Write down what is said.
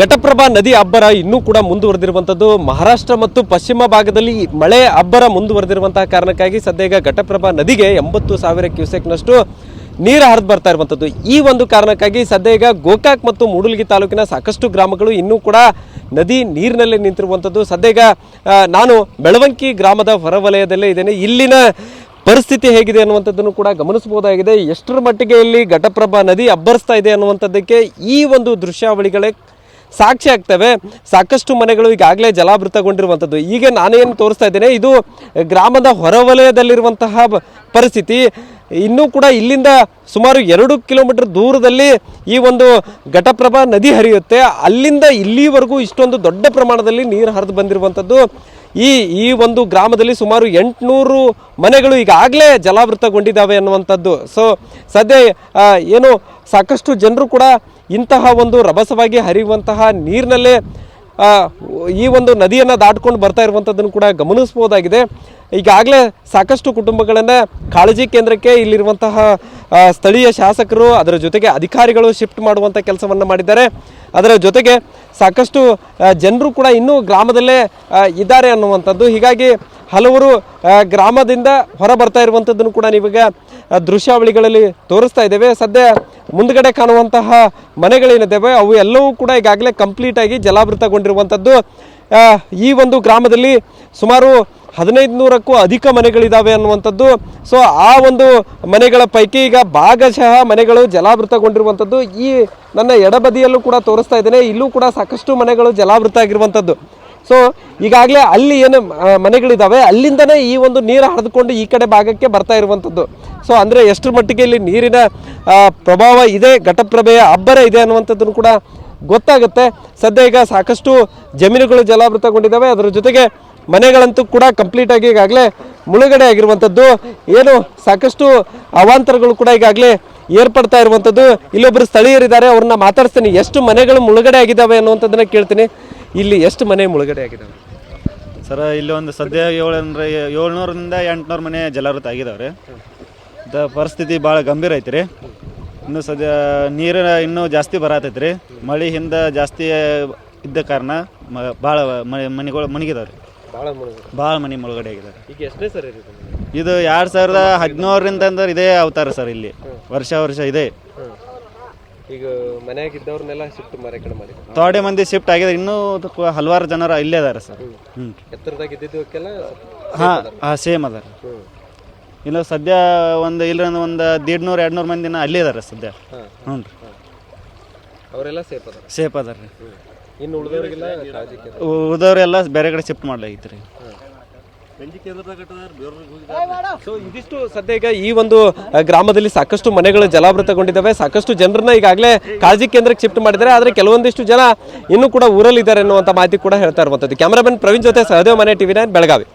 ಘಟಪ್ರಭಾ ನದಿ ಅಬ್ಬರ ಇನ್ನೂ ಕೂಡ ಮುಂದುವರೆದಿರುವಂಥದ್ದು ಮಹಾರಾಷ್ಟ್ರ ಮತ್ತು ಪಶ್ಚಿಮ ಭಾಗದಲ್ಲಿ ಮಳೆ ಅಬ್ಬರ ಮುಂದುವರೆದಿರುವಂತಹ ಕಾರಣಕ್ಕಾಗಿ ಸದ್ಯ ಈಗ ಘಟಪ್ರಭಾ ನದಿಗೆ ಎಂಬತ್ತು ಸಾವಿರ ಕ್ಯೂಸೆಕ್ನಷ್ಟು ನೀರು ಹರಿದು ಬರ್ತಾ ಇರುವಂಥದ್ದು ಈ ಒಂದು ಕಾರಣಕ್ಕಾಗಿ ಸದ್ಯ ಗೋಕಾಕ್ ಮತ್ತು ಮೂಡಲಗಿ ತಾಲೂಕಿನ ಸಾಕಷ್ಟು ಗ್ರಾಮಗಳು ಇನ್ನೂ ಕೂಡ ನದಿ ನೀರಿನಲ್ಲೇ ನಿಂತಿರುವಂಥದ್ದು ಸದ್ಯ ನಾನು ಬೆಳವಂಕಿ ಗ್ರಾಮದ ಹೊರವಲಯದಲ್ಲೇ ಇದ್ದೇನೆ. ಇಲ್ಲಿನ ಪರಿಸ್ಥಿತಿ ಹೇಗಿದೆ ಅನ್ನುವಂಥದ್ದನ್ನು ಕೂಡ ಗಮನಿಸಬಹುದಾಗಿದೆ. ಎಷ್ಟರ ಮಟ್ಟಿಗೆ ಇಲ್ಲಿ ಘಟಪ್ರಭಾ ನದಿ ಅಬ್ಬರಿಸ್ತಾ ಇದೆ ಅನ್ನುವಂಥದ್ದಕ್ಕೆ ಈ ಒಂದು ದೃಶ್ಯಾವಳಿಗಳೇ ಸಾಕ್ಷಿ ಆಗ್ತವೆ. ಸಾಕಷ್ಟು ಮನೆಗಳು ಈಗಾಗಲೇ ಜಲಾವೃತಗೊಂಡಿರುವಂಥದ್ದು ಈಗ ನಾನೇನು ತೋರಿಸ್ತಾ ಇದ್ದೇನೆ, ಇದು ಗ್ರಾಮದ ಹೊರವಲಯದಲ್ಲಿರುವಂತಹ ಪರಿಸ್ಥಿತಿ. ಇನ್ನೂ ಕೂಡ ಇಲ್ಲಿಂದ ಸುಮಾರು ಎರಡು ಕಿಲೋಮೀಟರ್ ದೂರದಲ್ಲಿ ಈ ಒಂದು ಘಟಪ್ರಭಾ ನದಿ ಹರಿಯುತ್ತೆ. ಅಲ್ಲಿಂದ ಇಲ್ಲಿವರೆಗೂ ಇಷ್ಟೊಂದು ದೊಡ್ಡ ಪ್ರಮಾಣದಲ್ಲಿ ನೀರು ಹರಿದು ಬಂದಿರುವಂಥದ್ದು ಈ ಈ ಒಂದು ಗ್ರಾಮದಲ್ಲಿ ಸುಮಾರು ಎಂಟುನೂರು ಮನೆಗಳು ಈಗಾಗಲೇ ಜಲಾವೃತಗೊಂಡಿದ್ದಾವೆ ಅನ್ನುವಂಥದ್ದು. ಸೊ ಸದ್ಯ ಏನು ಸಾಕಷ್ಟು ಜನರು ಕೂಡ ಇಂತಹ ಒಂದು ರಭಸವಾಗಿ ಹರಿಯುವಂತಹ ನೀರಿನಲ್ಲೇ ಈ ಒಂದು ನದಿಯನ್ನು ದಾಟ್ಕೊಂಡು ಬರ್ತಾ ಇರುವಂಥದ್ದನ್ನು ಕೂಡ ಗಮನಿಸ್ಬೋದಾಗಿದೆ ಈಗಾಗಲೇ ಸಾಕಷ್ಟು ಕುಟುಂಬಗಳನ್ನು ಕಾಳಜಿ ಕೇಂದ್ರಕ್ಕೆ ಇಲ್ಲಿರುವಂತಹ ಸ್ಥಳೀಯ ಶಾಸಕರು, ಅದರ ಜೊತೆಗೆ ಅಧಿಕಾರಿಗಳು ಶಿಫ್ಟ್ ಮಾಡುವಂಥ ಕೆಲಸವನ್ನು ಮಾಡಿದ್ದಾರೆ. ಅದರ ಜೊತೆಗೆ ಸಾಕಷ್ಟು ಜನರು ಕೂಡ ಇನ್ನೂ ಗ್ರಾಮದಲ್ಲೇ ಇದ್ದಾರೆ ಅನ್ನುವಂಥದ್ದು. ಹೀಗಾಗಿ ಹಲವರು ಗ್ರಾಮದಿಂದ ಹೊರ ಬರ್ತಾ ಇರುವಂಥದ್ದನ್ನು ಕೂಡ ನೀವೀಗ ದೃಶ್ಯಾವಳಿಗಳಲ್ಲಿ ತೋರಿಸ್ತಾ ಇದ್ದೇವೆ. ಸದ್ಯ ಮುಂದ್ಗಡೆ ಕಾಣುವಂತಹ ಮನೆಗಳೇನಿದ್ದಾವೆ, ಅವು ಎಲ್ಲವೂ ಕೂಡ ಈಗಾಗಲೇ ಕಂಪ್ಲೀಟ್ ಆಗಿ ಜಲಾವೃತಗೊಂಡಿರುವಂಥದ್ದು. ಈ ಒಂದು ಗ್ರಾಮದಲ್ಲಿ ಸುಮಾರು ಹದಿನೈದು ನೂರಕ್ಕೂ ಅಧಿಕ ಮನೆಗಳಿದ್ದಾವೆ ಅನ್ನುವಂಥದ್ದು. ಸೊ ಆ ಒಂದು ಮನೆಗಳ ಪೈಕಿ ಈಗ ಭಾಗಶಃ ಮನೆಗಳು ಜಲಾವೃತಗೊಂಡಿರುವಂಥದ್ದು. ಈ ನನ್ನ ಎಡಬದಿಯಲ್ಲೂ ಕೂಡ ತೋರಿಸ್ತಾ ಇದ್ದೇನೆ, ಇಲ್ಲೂ ಕೂಡ ಸಾಕಷ್ಟು ಮನೆಗಳು ಜಲಾವೃತ ಆಗಿರುವಂಥದ್ದು. ಸೊ ಈಗಾಗಲೇ ಅಲ್ಲಿ ಏನು ಮನೆಗಳಿದ್ದಾವೆ ಅಲ್ಲಿಂದನೇ ಈ ಒಂದು ನೀರು ಹರಿದುಕೊಂಡು ಈ ಕಡೆ ಭಾಗಕ್ಕೆ ಬರ್ತಾ ಇರುವಂಥದ್ದು. ಸೊ ಅಂದರೆ ಎಷ್ಟರ ಮಟ್ಟಿಗೆ ಇಲ್ಲಿ ನೀರಿನ ಪ್ರಭಾವ ಇದೆ, ಘಟಪ್ರಭೆಯ ಅಬ್ಬರ ಇದೆ ಅನ್ನುವಂಥದ್ದನ್ನು ಕೂಡ ಗೊತ್ತಾಗುತ್ತೆ. ಸದ್ಯ ಈಗ ಸಾಕಷ್ಟು ಜಮೀನುಗಳು ಜಲಾವೃತಗೊಂಡಿದ್ದಾವೆ ಅದರ ಜೊತೆಗೆ ಮನೆಗಳಂತೂ ಕೂಡ ಕಂಪ್ಲೀಟ್ ಆಗಿ ಈಗಾಗಲೇ ಮುಳುಗಡೆ ಆಗಿರುವಂಥದ್ದು. ಏನು, ಸಾಕಷ್ಟು ಅವಾಂತರಗಳು ಕೂಡ ಈಗಾಗಲೇ ಏರ್ಪಡ್ತಾ ಇರುವಂಥದ್ದು. ಇಲ್ಲೊಬ್ಬರು ಸ್ಥಳೀಯರಿದ್ದಾರೆ, ಅವ್ರನ್ನ ಮಾತಾಡ್ತೀನಿ ಎಷ್ಟು ಮನೆಗಳು ಮುಳುಗಡೆ ಆಗಿದ್ದಾವೆ ಅನ್ನುವಂಥದ್ದನ್ನ ಕೇಳ್ತೀನಿ. ಇಲ್ಲಿ ಎಷ್ಟು ಮನೆ ಮುಳುಗಡೆ ಆಗಿದ್ದಾವೆ ಸರ ಇಲ್ಲಿ ಒಂದು ಸದ್ಯ ಏಳಂದ್ರೆ ಏಳ್ನೂರಿಂದ ಎಂಟುನೂರು ಮನೆ ಜಲಾವೃತ ಆಗಿದಾವೆ ರೀ ಪರಿಸ್ಥಿತಿ ಭಾಳ ಗಂಭೀರ ಐತಿ ರೀ ಇನ್ನು ಸದ್ಯ ನೀರು ಇನ್ನೂ ಜಾಸ್ತಿ ಬರತೈತಿ ರೀ ಮಳೆ ಹಿಂದೆ ಜಾಸ್ತಿ ಇದ್ದ ಕಾರಣ ಮ ಭಾಳ ಮನೆಗಳು ಮಣಗಿದಾವೆ ರೀ ಭಾಳ ಭಾಳ ಮನೆ ಮುಳುಗಡೆ ಆಗಿದ್ದಾರೆ ಈಗ ಎಷ್ಟನೇ ಸರಿ ಇದು? ಎರಡು ಸಾವಿರದ ಹದಿನೇಳರಿಂದ ಅಂದ್ರೆ ಇದೇ ಅವತಾರ ಸರ್ ಇಲ್ಲಿ. ವರ್ಷ ವರ್ಷ ಇದೆ. ಈಗ ಮನೆಯಾಗಿದ್ದವ್ರನ್ನೆಲ್ಲ ಶಿಫ್ಟ್ ಮಾರೇ ಕಡೆ ಮಾಡಿ ತೋಡೆ ಮಂದಿ ಶಿಫ್ಟ್ ಆಗಿದೆ ಇನ್ನೂ ಕ- ಹಲವಾರು ಜನರು ಇಲ್ಲೇ ಅದಾರೆ ಸರ್. ಹ್ಞೂ ಎತ್ತರದಾಗ ಇದ್ದಿದ್ದಕ್ಕೆಲ್ಲ ಹಾಂ ಹಾಂ ಸೇಮ್ ಅದಾರ. ಇಲ್ಲ ಸದ್ಯ ಒಂದು ಇಲ್ಲ ಒಂದು ದೀಡ್ನೂರು ಎರಡು ನೂರು ಮಂದಿನ ಅಲ್ಲೇ ಇದಾರೆ ಸದ್ಯ. ಹ್ಞೂ ರೀ. ಅವರೆಲ್ಲ ಸೇಫ್ ಅದಾರ. ಸೇಫ್ ಅದಾರ. ರೀ ಇನ್ನು ಉಳಿದವ್ರಿಗೆಲ್ಲ ಕಾಳಜಿ ಉಳಿದವರೆಲ್ಲ ಬೇರೆ ಕಡೆ ಶಿಫ್ಟ್ ಮಾಡ್ಲಾಗಿತ್ತು ರೀ. ಸೊ ಇದಿಷ್ಟು ಸದ್ಯ ಈಗ ಈ ಒಂದು ಗ್ರಾಮದಲ್ಲಿ ಸಾಕಷ್ಟು ಮನೆಗಳು ಜಲಾವೃತಗೊಂಡಿದ್ದಾವೆ. ಸಾಕಷ್ಟು ಜನರನ್ನ ಈಗಾಗಲೇ ಕಾಳಜಿ ಕೇಂದ್ರಕ್ಕೆ ಶಿಫ್ಟ್ ಮಾಡಿದ್ದಾರೆ. ಆದರೆ ಕೆಲವೊಂದಿಷ್ಟು ಜನ ಇನ್ನೂ ಕೂಡ ಊರಲ್ಲಿದ್ದಾರೆ ಅನ್ನುವಂಥ ಮಾಹಿತಿ ಕೂಡ ಹೇಳ್ತಾ ಇರುವಂಥದ್ದು. ಕ್ಯಾಮರಾಮನ್ ಪ್ರವೀಣ್ ಜೊತೆ ಸಹದೇವ್ ಮನೆ ಟಿವಿ ನೈನ್ ಬೆಳಗಾವಿ.